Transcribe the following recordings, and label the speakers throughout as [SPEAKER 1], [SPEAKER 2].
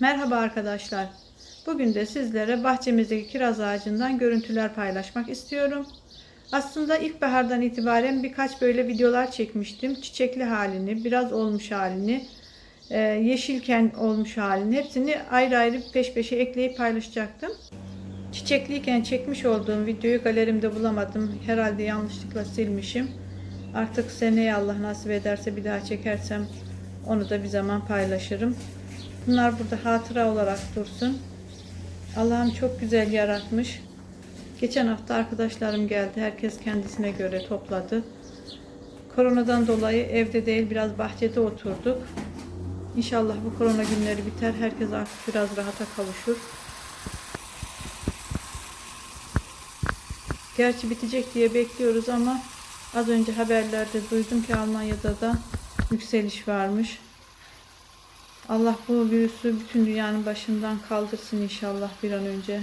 [SPEAKER 1] Merhaba arkadaşlar. Bugün de sizlere bahçemizdeki kiraz ağacından görüntüler paylaşmak istiyorum. Aslında ilkbahardan itibaren birkaç böyle videolar çekmiştim. Çiçekli halini, biraz olmuş halini, e, yeşilken olmuş halini hepsini ayrı ayrı peş peşe ekleyip paylaşacaktım. Çiçekliyken çekmiş olduğum videoyu galerimde bulamadım. Herhalde yanlışlıkla silmişim. Artık seneye Allah nasip ederse bir daha çekersem onu da bir zaman paylaşırım. Bunlar burada hatıra olarak dursun. Allah'ım çok güzel yaratmış. Geçen hafta arkadaşlarım geldi. Herkes kendisine göre topladı. Koronadan dolayı evde değil biraz bahçede oturduk. İnşallah bu korona günleri biter. Herkes artık biraz rahata kavuşur. Gerçi bitecek diye bekliyoruz ama az önce haberlerde duydum ki Almanya'da da yükseliş varmış. Allah bu virüsü bütün dünyanın başından kaldırsın inşallah bir an önce.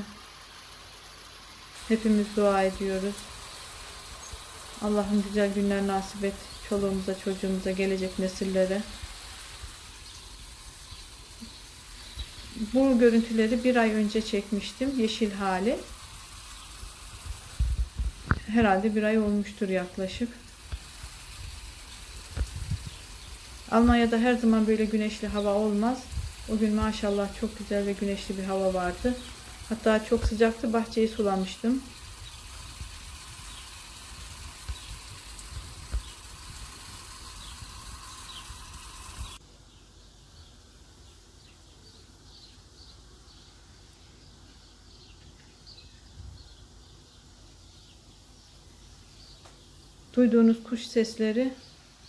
[SPEAKER 1] Hepimiz dua ediyoruz. Allah'ım güzel günler nasip et çoluğumuza, çocuğumuza, gelecek nesillere. Bu görüntüleri bir ay önce çekmiştim. Yeşil hali. Herhalde bir ay olmuştur yaklaşık. Almanya'da her zaman böyle güneşli hava olmaz. O gün maşallah çok güzel ve güneşli bir hava vardı. Hatta çok sıcaktı. Bahçeyi sulamıştım. Duyduğunuz kuş sesleri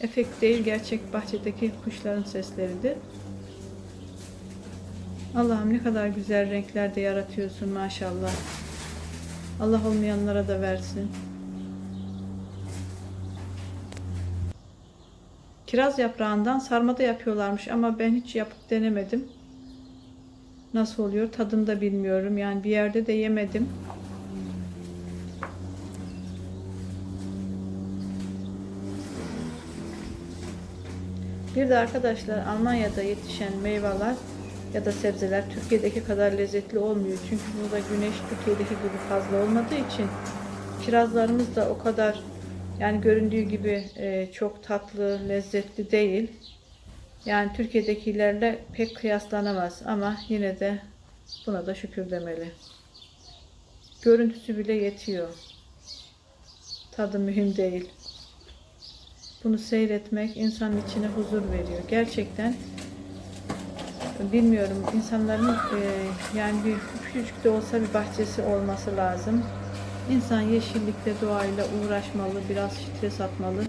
[SPEAKER 1] efekt değil, gerçek bahçedeki kuşların sesleridir. Allah'ım ne kadar güzel renkler de yaratıyorsun maşallah. Allah olmayanlara da versin. Kiraz yaprağından sarma da yapıyorlarmış ama ben hiç yapıp denemedim. Nasıl oluyor tadını da bilmiyorum. Yani bir yerde de yemedim. Bir de arkadaşlar Almanya'da yetişen meyveler ya da sebzeler Türkiye'deki kadar lezzetli olmuyor. Çünkü burada güneş Türkiye'deki gibi fazla olmadığı için kirazlarımız da o kadar yani göründüğü gibi e, çok tatlı, lezzetli değil. Yani Türkiye'dekilerle pek kıyaslanamaz ama yine de buna da şükür demeli. Görüntüsü bile yetiyor. Tadı mühim değil. Bunu seyretmek insanın içine huzur veriyor. Gerçekten bilmiyorum insanların e, yani bir küçücük de olsa bir bahçesi olması lazım. İnsan yeşillikle doğayla uğraşmalı, biraz stres atmalı.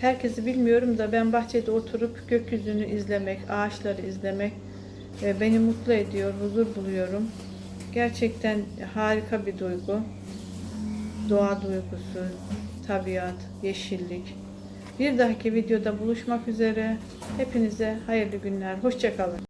[SPEAKER 1] Herkesi bilmiyorum da ben bahçede oturup gökyüzünü izlemek, ağaçları izlemek e, beni mutlu ediyor, huzur buluyorum. Gerçekten harika bir duygu. Doğa duygusu, tabiat, yeşillik. Bir dahaki videoda buluşmak üzere. Hepinize hayırlı günler. Hoşçakalın.